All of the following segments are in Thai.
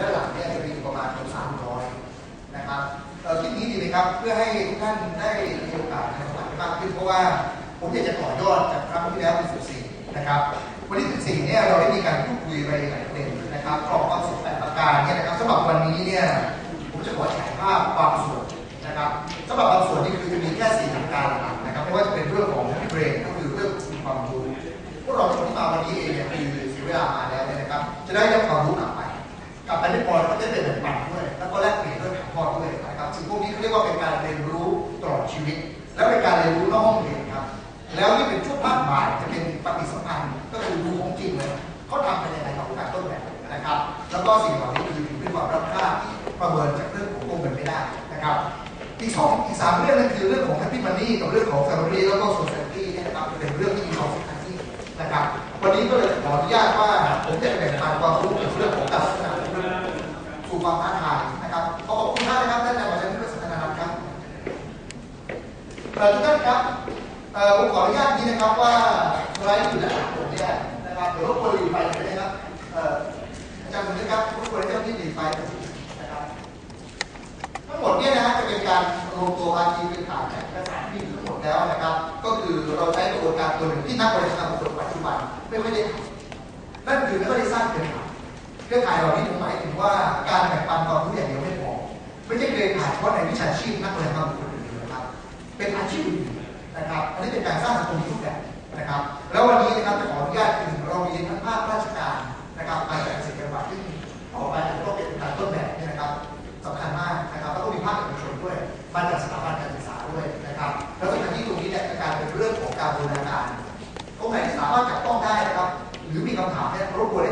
ด้านหลังเนี่ยจะมีประมาณเกือบ300นะครับเอ่อคลิปนี้ดีไหมครับ เพื่อให้ทุกท่านได้มีโอกาสในสมัครมากขึ้นเพราะว่าผมอยากจะต่อยอดจากครั้งที่แล้วเป็น14นะครับวันที่14เนี่ยเราได้มีการพูดคุยไปหลายประเด็นนะครับกรอบความสุขแปดประการเนี่ยนะครับสำหรับวันนี้เนี่ยผมจะขอฉายภาพบางส่วนนะครับสำหรับบางส่วนนี่คือจะมีแค่สี่หลักการหลักนะครับไม่ว่าจะเป็นเรื่องของเบรนก็คือเรื่องความรู้พวกเราคนที่มาวันนี้เองเนี่ยคือเสียเวลามาแล้วเนี่ยนะครับ จะได้รับความรู้ก ลับไปกลับไปไม่พอก็จะเป็นแบ่งปันด้วย แล้วก็แลกเปลี่ยนด้วยถ่ายทอดด้วยนะครับสิ่งพวกนี้เขาเรียกว่าเป็นการเรียนรู้ตลอดชีวิต และเป็นการเรียนรู้นอกห้องเรียนครับ แล้วที่เป็นช่วงภาคบ่ายจะเป็นปฏิสัมพันธ์ก็คือดูของจริงเลยเขาทำเป็นยังไงกับการต้นแบบนะครับ แล้วก็สิ่งเหล่านี้คือถือเป็นความรับค่าที่ประเมินจากเรื่องของวงเงินไม่ได้นะครับอีกสองอีกสามเรื่องนั่นคือเรื่องของ Happy Money กับเรื่องของ Family แล้วก็ Society เนี่นะครับเป็นเรื่องที่มีความสำคัญที่นะครับ วันนี้ก็เลยขออนุญาตว่าผมจะแบ่งปันความรู้เกี่ยวกับเรื่อง ความท้าทายนะครับขอขอบคุณมากนะครับท่านอาจารย์วรชัยพุทธสันตนาครับเอ่ทุกท่านครับผมขออนุญาตนี้นะครับว่าสไลด์อยู่ด้านหลังผมเนี่ยนะครับเดี๋ยวรบกวนหลีกไปหน่อยนะครับอาจารย์ผมนะครับรบกวนเจ้าที่หลีกไปนะครับทั้งหมดเนี่ยนะฮะจะเป็นการรวมตัวการทีเป็นฐานเอกสารที่มีทั้งหมดแล้วนะครับ ก็คือเราใช้กระบวนการตัวหนึ่งที่นักบริหารปัจจุบันไม่ค่อยได้นั่นคือไม่ค่อยได้สร้างเครือข่าย เครือข่ายเหล่านี้ผมหมายถึงว่าการแบ่งปันความรู้อย่างเดียวไม่พอไม่ใช่เครือข่ายเฉพาะในวิชาชีพนักบริหารคนอื่นนะครับ เป็นอาชีพอื่นนะครับอันนี้เป็นการสร้างสังคมที่รูปแบบนะครับ แล้ววันนี้นะครับจะขออนุญาตคือเรามีทั้งภาคราชการนะครับมาจากเกษตรจังหวัดที่ออกไปก็เป็นการต้นแบบนี่นะครับสำคัญมากนะครับแล้วก็มีภาคเอกชนด้วยมาจากสถาบันการศึกษาด้วยนะครับแล้วสถานที่ตรงนี้เนี่ยจะกลายเป็นเรื่องของการบูรณาการตรงไหนที่สามารถจับต้องได้นะครับ หรือมีคำถามเนี่ยรบกวน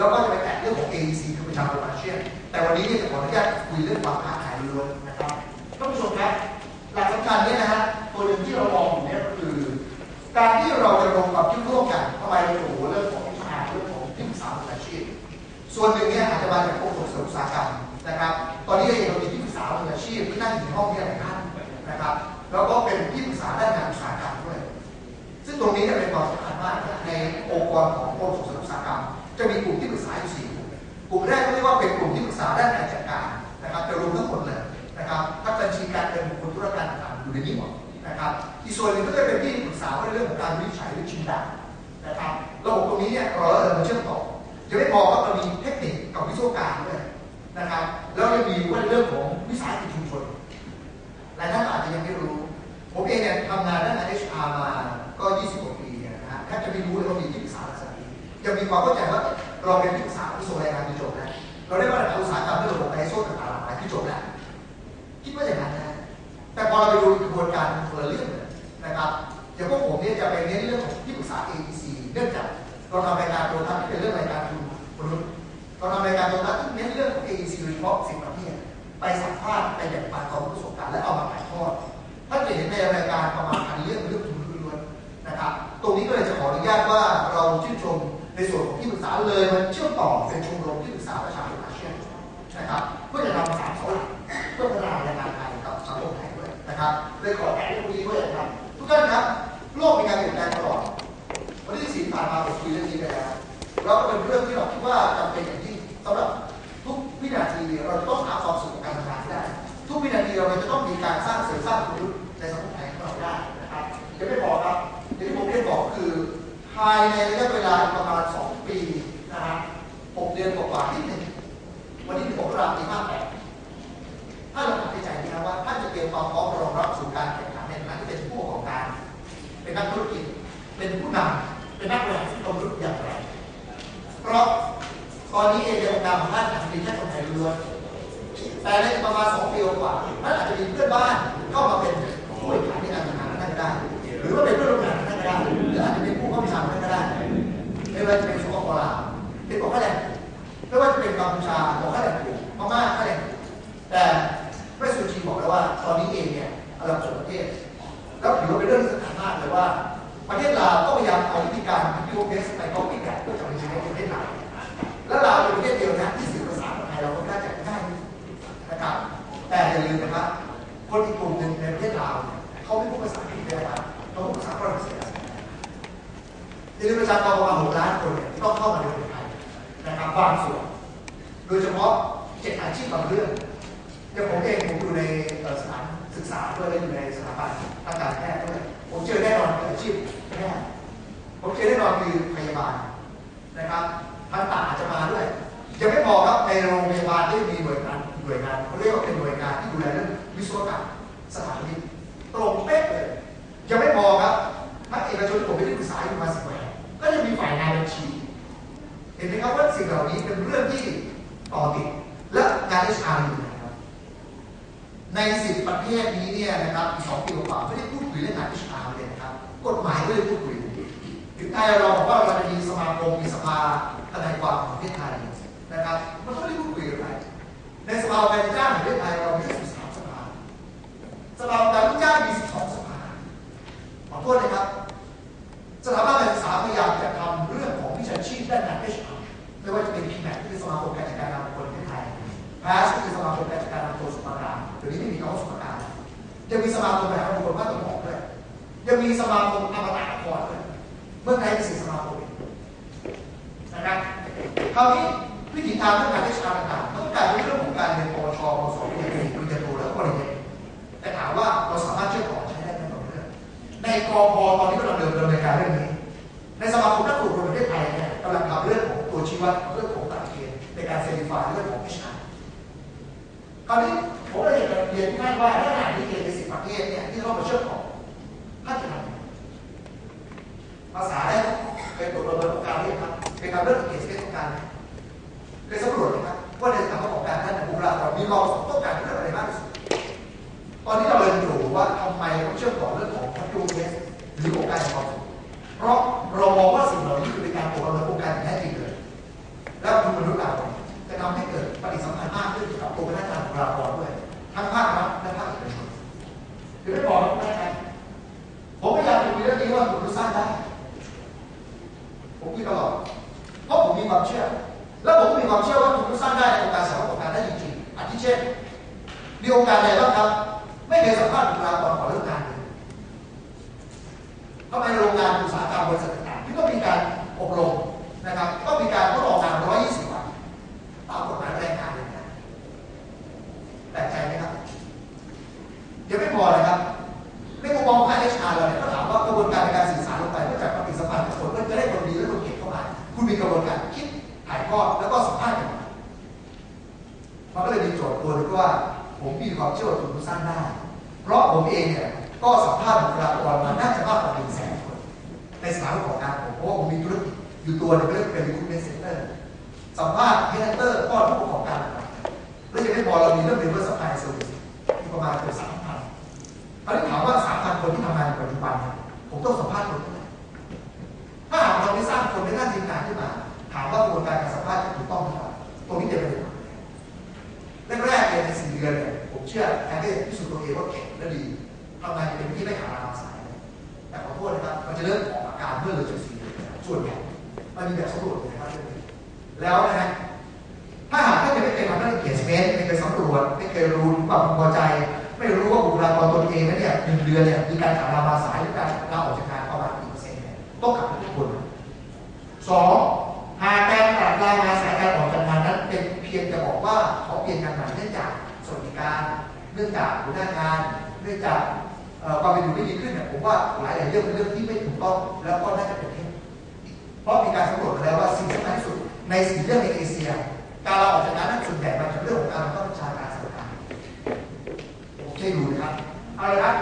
แล้วก็จะไปแตะเรื่องของ AEC คือประชาชนอาเซียน แต่วันนี้เนี่ยจะขออนุญาตคุยเรื่องความท้าทายล้วนนะครับท่านผู้ชมครับหลักสำคัญเนี่ยนะฮะตัวหนึ่งที่เรามองอยู่เนี่ยก็คือ การที่เราจะลงความคิดร่วมกันทำไมเราโอ้โหเรื่องของวิชาเรื่องของที่ปรึกษามือาชีพ ส่วนหนึ่งเนี่ยอาจจะมาจากกรมส่งเสริมอุตสาหกรรมนะครับ ตอนนี้เองเรามีที่ปรึกษามือาชีพที่นั่งอยู่ในห้องนี้หลายท่านนะครับ แล้วก็เป็นที่ปรึกษาด้านงานอุตสาหกรรมด้วย ซึ่งตรงนี้เนี่ยเป็นความสำคัญมากในองค์กรของกรมส่งเสริมอุตสาหกรรม จะมีกลุ่มที่ปรึกษาอยู่สี่กลุ่มกลุ่มแรกเรียกว่าเป็นกลุ่มที่ปรึกษาด้านการจัดการนะครับจะรวมทั้งหมดเลยนะครับทั้งบัญชีการเงินบุคคลธุรการต่างๆอยู่ในนี้หมดนะครับอีกส่วนหนึ่งก็จะเป็นที่ปรึกษาเรื่องของการวินิจฉัยหรือชิงดานะครับระบบตรงนี้เนี่ยเราเออมาเชื่อมต่อยังไม่พอครับเรามีเทคนิคกับวิศวการด้วยนะครับแล้วยังมีว่าเรื่องของวิสาหกิจชุมชนหลายท่านอาจจะยังไม่รู้ ความเข้าใจว่าเราเป็นที่ปรึกษากระทรวงแรงงานที่จบแล้วเราได้มาตรฐานอุตสาหกรรมด้วยระบบไอโซต่างๆหลากหลายที่จบแล้วคิดว่าอย่างนั้นนะแต่พอเราไปดูกระบวนการคนละเรื่องเลยนะครับอย่างพวกผมเนี่ยจะไปเน้นเรื่องของที่ปรึกษา AEC เนื่องจากเราทำรายการโทรทัศน์ที่เป็นเรื่องรายการทุนมนุษย์เราทำรายการโทรทัศน์ที่เน้นเรื่องของ AEC โดยเฉพาะสิ่งประเภทไปสัมภาษณ์ไปแบ่งปันความรู้ประสบการณ์และเอามาถ่ายทอดท่านจะเห็นในรายการประมาณ ในส่วนของที่ปรึกษาเลยมันเชื่อมต่อเป็นชมรมที่ปรึกษาประชาชนอาเซียนนะครับเพื่อจะทำสามเสาหลักเพื่อพัฒนาแรงงานไทยกับสังคมไทยด้วยนะครับเลยขอแก้เรื่องนี้ด้วยนะครับทุกท่านครับโลกมีการเปลี่ยนแปลงตลอดวันที่สี่ผ่านมาผมคุยเรื่องนี้ไปแล้วแล้วก็เป็นเรื่องที่เราคิดว่าจำเป็นอย่างยิ่งสำหรับทุกวินาทีเราต้องหาความสุขกับการทำงานได้ ทุกวินาทีเราจะต้องมีการสร้างเสริมสร้างคุณ ภายในระยะเวลาประมาณ 2 ปีนะฮะ6เดือนกว่าๆที่หนึ่งวันที่16ตุลาปี58ถ้าเราตัดใจนะว่าท่านจะเตรียมความพร้อม อย่าลืมประชากรประมาณหกล้านคนเนี่ยที่ต้องเข้ามาในประเทศไทยนะครับบางส่วน โดยเฉพาะเจ็ดอาชีพบางเรื่องอย่างผมเองผมอยู่ในสถานศึกษาด้วยและอยู่ในสถาบันทางการแพทย์ด้วยผมเจอแน่นอนคืออาชีพแพทย์ผมเจอแน่นอนคือพยาบาลนะครับทันตาอาจจะมาด้วยยังไม่พอครับในโรงพยาบาลที่มีหน่วยงานหน่วยงานเขาเรียกว่าเป็นหน่วยงานที่ดูแลเรื่องวิศวกรรมสถานิกตรงเป๊ะเลยยังไม่พอครับภาคเอกชนผมไป เหล่านี้เป็นเรื่องที่ต่อติด และงานเอชอาร์อยู่นะครับ ในสิบประเทศนี้เนี่ยนะครับอีกสองปีกว่าไม่ได้พูดคุยเรื่องงานเอชอาร์เลยนะครับ กฎหมายก็เลยพูดคุยถึงไทยเราบอกว่าเราจะมีสมาคมมีสภาทนายความของประเทศไทยนะครับมันก็ไม่ได้พูดคุยกันไปในสภาการจ้างของประเทศไทยเรามีสิบสามสภาสภาการจ้างมีสิบสองสภาขอโทษนะครับสถาบันการศึกษาพยายามจะ ยังมีสมาคมแบบบุคคลภาคตะวันอกด้วยยังมีสมาคมอมตะนครด้วยเมื่อไทยเป็นสี่สมาคมนะครับคราวนี้วิธีทางเรื่องการ HR ต่างๆต้องการเป็นเรื่องของการเรียนปวชปวสปริญญาตรีปริญญาโทแล้วก็ปริญญาเอกแต่ถามว่าเราสามารถเชื่อมต่อใช้ได้ไหมต่อเรื่องในกอพตอนนี้กำลังเดินดำเนินการเรื่องนี้ ในสมาคมนักตรวจคนประเทศไทยเนี่ยกำลังทำเรื่องของตัวชี้วัดเรื่องของหลักเกณฑ์ในการเซอร์ติฟายเรื่องของ HR คราวนี้ผมเลยอยากเรียนท่านว่าถ้าหากที่เกณฑ์ ในสิบประเทศเนี่ยที่เรามาเชื่อมต่อท่านจะทำยังไงภาษาได้เป็นตัวประเมินของการเรียนครับเป็นการเรื่องเกณฑ์เกณฑ์ของการเคยสำรวจไหมครับว่าในสถานประกอบการท่านบุคลากรมีความประสงต้องการเรื่องอะไรมากที่สุดตอนนี้เราเลยดูว่าทำไมต้องเชื่อมต่อเรื่องของพัฒนาเทสหรือโครงการของเราเพราะเรามองว่าสิ่งเหล่านี้คือเป็นการตกลงโครงการอย่างแท้จริงเลย แล้วคุณมนุษย์เรา ผมคุยตลอดเพราะผมมีความเชื่อ และผมมีความเชื่อว่าคุณรู้สร้างได้ในองค์การสารประกอบการได้จริงๆอาทิเช่นมีโอกาสใดบ้างครับ ไม่เคยสัมภาษณ์บุคลากรขอเรื่องงานเลยทำไมโรงงานอุตสาหกรรมบริษัทต่างๆที่ต้องมีการอบรมนะครับต้องมีการทดลอง ถ่ายทอแล้วก็สัมภาษณ์กันมันก็เลยมีโจทย์ตัวนึงว่า ผมมีความเชื่อว่าคุณสร้างได้ เพราะผมเองเนี่ยก็สัมภาษณ์บุคลากรมาน่าจะมากกว่าหนึ่งแสนคน ในสถานประกอบการผมเพราะว่าผมมีธุรกิจอยู่ตัวหนึงเรียกเป็น recruitment center สัมภาษณ์เฮดเตอร์ป้อนผู้ประกอบการต่างๆแล้วยังไม่พอเรามีเรื่อง labor supply service มีประมาณเกือบสามพันคราวนี้ถามว่าสามพันคนที่ทำงานในปัจจุบันเนี่ยผมต้องสัมภาษณ์คนเท่าไหร่ถ้าหากเราไม่สร้างคนในด้านที มงานขึ้นมาถามว่ากระบวนการการสัมภาษณ์จะถูกต้องหรือเปล่าตรงนี้จะเป็นยังไงแรกๆเนี่ยในสี่เดือนเนี่ยผมเชื่อแอนดี้พิสูจน์ตัวเองว่าเก่งและดีทำงานเป็นที่ไม่ขาดอาสาย แต่ขอโทษนะครับ มันจะเริ่มออกอาการเมื่อเลยจุดสี่เดือนส่วนใหญ่มันมีแบบสำรวจเลยนะครับเรื่องนี้แล้วนะฮะถ้าหากท่านยังไม่เคยทำเรื่องเขียนสเปซไม่เคยสำรวจไม่เคยรู้ความพอใจ ไม่รู้ว่าบุคลากรตนเองนั้นเนี่ยหนึ่งเดือนเนี่ยมีการขาดลามสายหรือการลาออกจากงานประมาณกี่เปอร์เซ็นต์เนี่ยต้องกลับไปทุกคนสอง เนื่องจากหัวหน้างาน เนื่องจากความเป็นอยู่ไม่ดีขึ้นเนี่ยผมว่าหลายๆเรื่องเป็นเรื่องที่ไม่ถูกต้องแล้วก็น่าจะเป็นเท็จเพราะมีการสำรวจมาแล้วว่าสิ่งสำคัญที่สุดในสี่เรื่องในเอเชีย การลาออกจากงานนั้นส่วนใหญ่มาจากเรื่องของการบังชาการสั่งการผมให้ดูนะครับเอาละครับ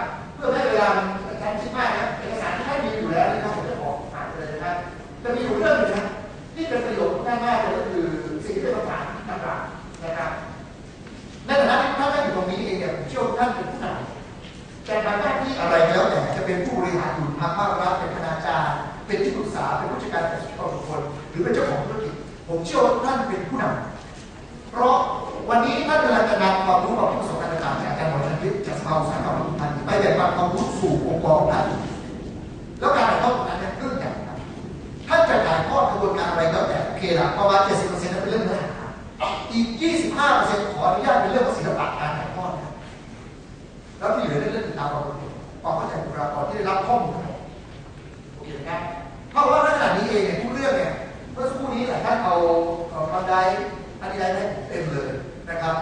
แต่โอเคละประมาณ70%นั้นเป็นเรื่องเนื้อหา อีก 25%ขออนุญาตเป็นเรื่องของศิลปะการถ่ายทอดนะแล้วที่เหลือเรื่องติดตามความรู้ความเข้าใจบุคลากรที่ได้รับ ให้ผมเต็มเลยนะครับ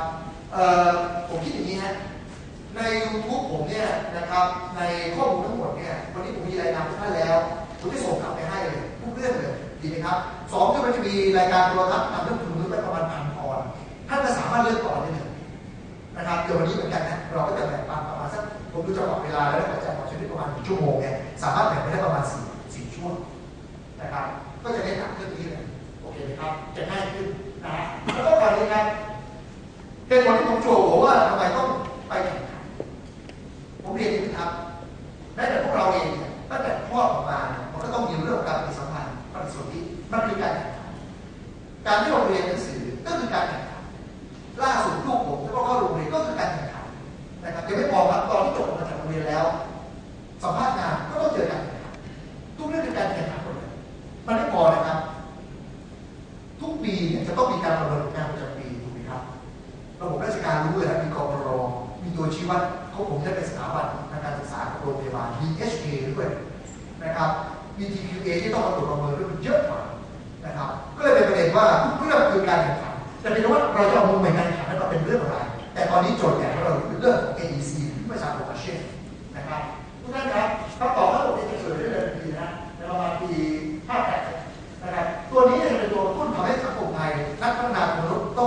เอ่อผมคิดอย่างนี้ฮะใน YouTube ผมเนี่ยนะครับในข้อมูลทั้งหมดเนี่ยวันนี้ผมมีรายงานทุกท่านแล้ว ผมจะส่งกลับไปให้เลยทุกเรื่องเลยดีไหมครับสองคือมันจะมีรายการโทรทัศน์ทำเรื่องคุณมือไปประมาณพันตอน ท่านก็ส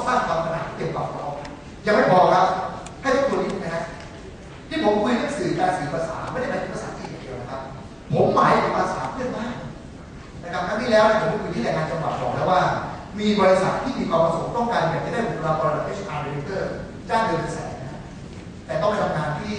ร้างความตระหนักเกี่ยวกับเรายังไม่พอครับ ให้ทุกตัวนี้นะฮะที่ผมคุยเรื่องสื่อการสื่อภาษาไม่ได้หมายถึงภาษาจีนเดียวนะครับ ผมหมายถึงภาษาเพื่อนบ้านนะครับครั้งที่แล้วผมคุยที่แรงงานจังหวัดบอกแล้วว่า มีบริษัทที่มีความประสงค์ต้องการอยากจะได้บุคลากรระดับ HR Director จ้างเดือนแสนนะแต่ต้องไปทำงานที่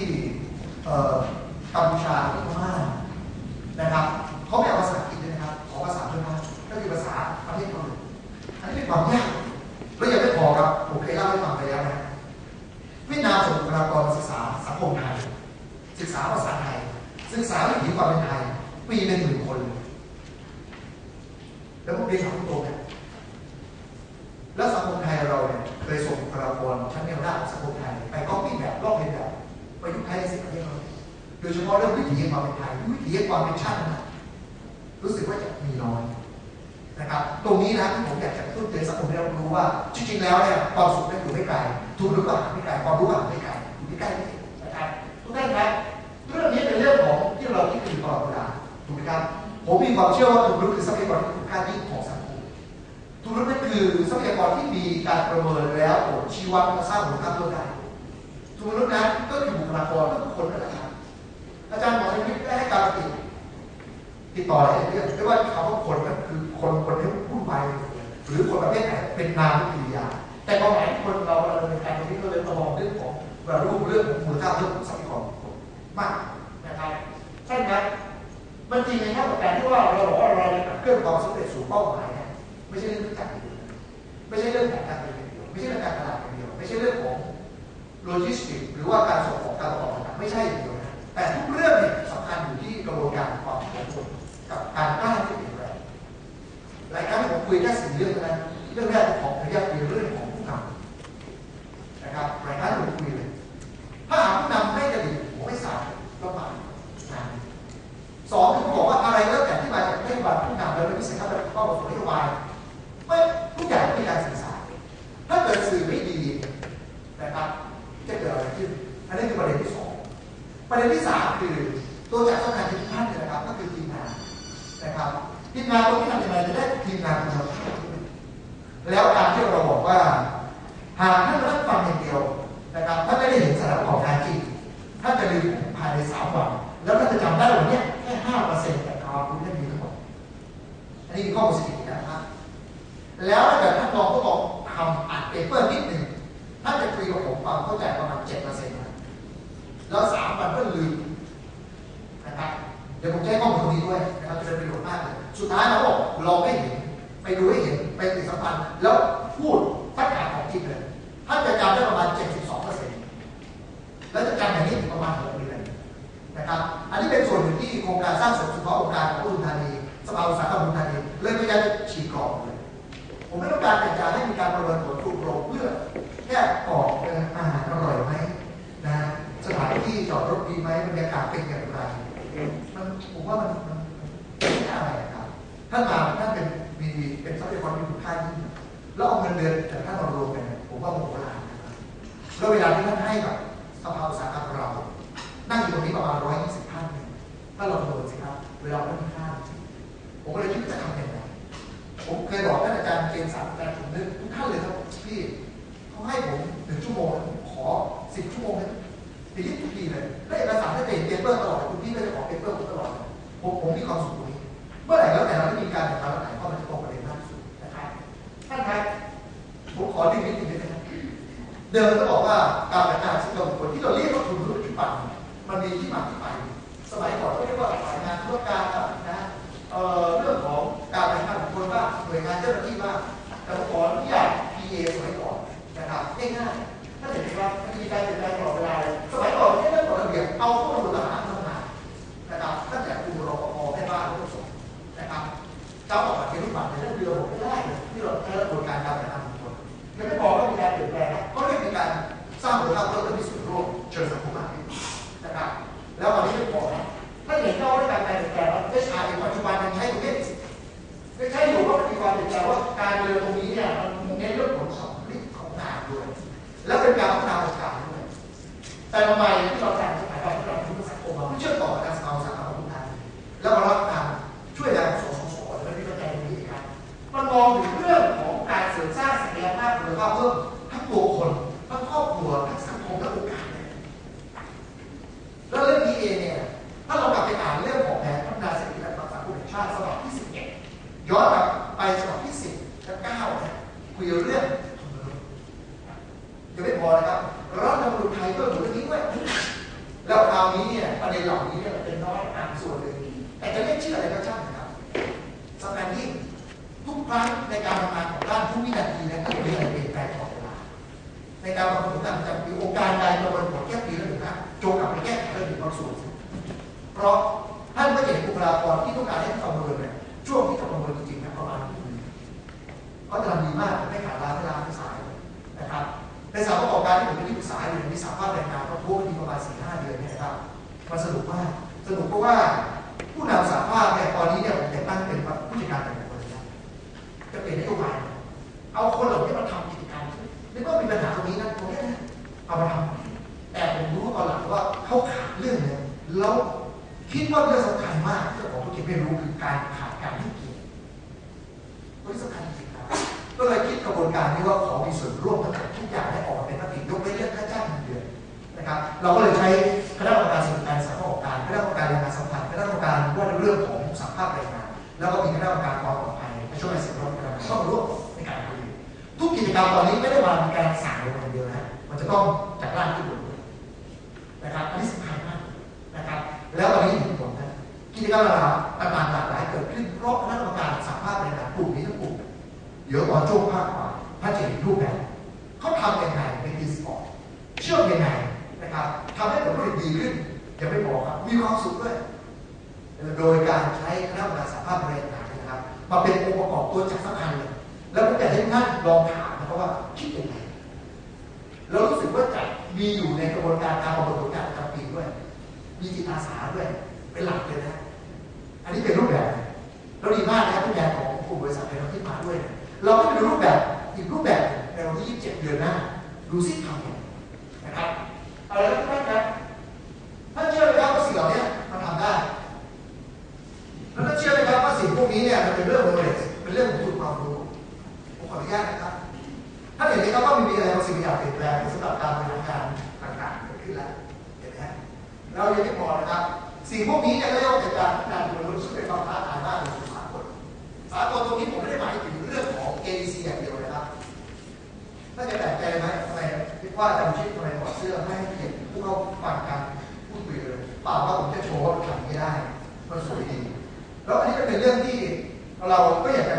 ษาภาษาไทย ศึกษาวิถีความเป็นไทยปีเป็นหมื่นคนเลยแล้วผมเรียนถามตรงๆนะแล้วสังคมไทยเราเนี่ยเคยส่งบุคลากรชั้นแนวหน้าของสังคมไทยไปก๊อปปี้แบบลอกเลียนแบบประยุกต์ใช้ในสิ่งประเราโดยเฉพาะเรื่องวิถีความเป็นไทยวิถีความเป็นชาตินะรู้สึกว่าจะมีน้อยนะครับ ตรงนี้นะที่ผมอยากจะตุ้นเตือนสังคมให้เรารู้ว่า จริงๆแล้วเนี่ยความสุขไม่อยู่ไม่ไกลทุนหรือก็หาไม่ไกลความรู้ก็หาไม่ไกลอยู่ใกล้นี่เองนะครับทุกท่านครับ ครับผมมีความเชื่อว่าทุนรู้คือทรัพยากรที่คุ้มค่ายิ่งของสังคมทุนนั่นคือทรัพยากรที่มีการประเมินแล้วผลชี้วัดและสร้างมูลค่าเพิ่มได้ทุนนั้นก็คือบุคลากรก็คือคนนั่นแหละครับอาจารย์หมอชวิตได้ให้การติดติดต่ออะไรเรื่องไม่ว่าคำว่าคนนั้นคือคนคนที่พูดไปหรือคนประเภทไหนเป็นนามหรือกริยาแต่ความหมายคนเราเราดำเนินการตรงนี้ก็เลยมามองเรื่องของรูปเรื่องของมูลค่าเรื่องของทรัพยากรมากนะครับใช่ไหม มันจริงในแง่ของการที่ว่าเราบอกว่าเราจะขับเคลื่อนความสำเร็จสู่เป้าหมายเนี่ยไม่ใช่เรื่องจักอย่างเดียวไม่ใช่เรื่องแผนการเงินอย่างเดียวไม่ใช่เรื่องการตลาดอย่างเดียวไม่ใช่เรื่องของโลจิสติกหรือว่าการส่งของการตอต่างๆไม่ใช่อย่างเดียวนะแต่ทุกเรื่องเนี่ยสำคัญอยู่ที่กระบวนการความคิดของคนกับการกล้า แล้วการที่เราบอกว่า หากท่านรับฟังอย่างเดียวนะครับท่านไม่ได้เห็นสาระประกอบการจริงท่านจะลืมภายในสามวัน แล้วท่านจะจำได้วันนี้แค่ห้าเปอร์เซ็นต์แต่ความรู้ที่มีทั้งหมดอันนี้คือข้อมูลสถิตินะครับแล้วถ้าเกิดท่านลองทดลองทำอัดเปเปอร์นิดหนึ่งท่านจะคุยกับผมความเข้าใจประมาณเจ็ดเปอร์เซ็นต์แล้วสามวันก็ลืมนะครับเดี๋ยวผมจะให้ข้อมูลตรงนี้ด้วยนะครับจะเป็นประโยชน์มากเลยสุดท้ายเราบอกเราไม่เห็นไปดูให้เห็น ไปติดสัมพันธ์แล้วพูดสักถาของจริงเลยท่านจะจำได้ประมาณ 72เปอร์เซ็นต์แล้วจะจำอย่างนี้ถึงประมาณ6เดือนนะครับอันนี้เป็นส่วนหนึ่งที่โครงการสร้างสมเฉพาะองค์การของอุดรธานีสภาอุตสาหกรรมอุดรธานีเลยพยายามฉีกกรอบเลยผมไม่ต้องการแต่จะให้มีการประเมินผลถูกโรงเพื่อแค่กรอบอออาหารอร่อยไหมนะสถานที่จอดรถดีไหมบรรยากาศเป็นอย่างไรมันผมว่ามันมันมันไม่ใช่อะไรครับท่านมาท่านเป็น มีเป็นทรัพยากรที่คุณค่ายิ่งแล้วเอาเงินเดือนจากท่าเรารวมกันผมว่าโหราณแล้วเวลาที่ท่านให้แบบสภาอุตสาหกรรมเรา นั่งอยู่ตรงนี้ประมาณร้อยยี่สิบท่านถ้าเราโดนสิครับ เวลาไม่มีค่าผมก็เลยคิดจะทำยังไง เดิมก็ มั ประเมินผลแค่ปีละหนึ่งครั้จงกลับไปแก้ไขเรื่องบางส่วนเพราะท่านก็จะเห็นบุคลากรที่ต้องการให้ประเมินเนี่ยช่วงที่จะประเมินจริงๆนะประมาณนี้เขาจะทำดีมากไม่ขาดลาไม่ลาไม่สายนะครับในสานประกอบการที่ผมเป็นที่ปรึกษาอยู่มีสามภาพแรงงานก็ทั่วมีประมาณสี่ห้าเดือนเนี่ยนะครับมันสนุกมากสนุกเพราะว่าผู้นำสาภาพเนี่ยตอนนี้เนี่ยผม คิดว่าเรื่องสำคัญมากเรื่องของธุรกิจไม่รู้คือการขาดการให้เกียรติเรื่องสำคัญจริงๆครับก็เลยคิดกระบวนการนี้ว่าขอมีส่วนร่วมทั้งทุกอย่างให้ออกมาเป็นมติยกเว้นเรื่องค่าจ้างเงินเดือนนะครับ เราก็เลยใช้คณะกรรมการส่วนการสาขาประกอบการคณะกรรมการแรงงานสัมพันธ์คณะกรรมการว่าเรื่องของสภาพแรงงาน แล้วก็มีคณะกรรมการความปลอดภัยช่วงในสิ่งที่เรากำลังเข้าร่วมในการคุยทุกกิจกรรมตอนนี้ไม่ได้มาเป็นการสั่งลงอย่างเดียวนะมันจะต้อง ขึ้นยังไม่พอครับ มีความสุขด้วย โดยการใช้คณะกรรมการสภาพแรงงานนะครับ มาเป็นองค์ประกอบตัวจักรสำคัญเลยแล้วผมอยากให้ท่านลองถ แล้วท่านเชื่อไหมครับว่าสิ่งพวกนี้เนี่ยมันเป็นเรื่อง knowledge เป็นเรื่องของคุณความรู้ผมขออนุญาตนะครับท่านเห็นไหมครับว่ามีอะไรบางสิ่งอย่างเปลี่ยนแปลงสำหรับการบริหารงานต่างๆเกิดขึ้นแล้วเห็นไหมฮะเรายังไม่พอนะครับสิ่งพวกนี้เนี่ยก็เรียกว่าเป็นการพัฒนาตัวมนุษย์ซึ่งเป็นความท้าทายมากในสากลสากลตรงนี้ผมไม่ได้หมายถึงเรื่องของ ADC อย่างเดียวนะครับถ้าจะแปลกใจไหมทำไมคิดว่าจำชิดทำไมถอดเสื้อไม่ให้เกียรติผู้เข้าฟังการพูดคุยเลยเปล่าว่าผมจะโชว์ว่าทำไม่ได้ มันสวยดี แล้วอันนี้ก็เป็นเรื่องที่เราก็อยากจะ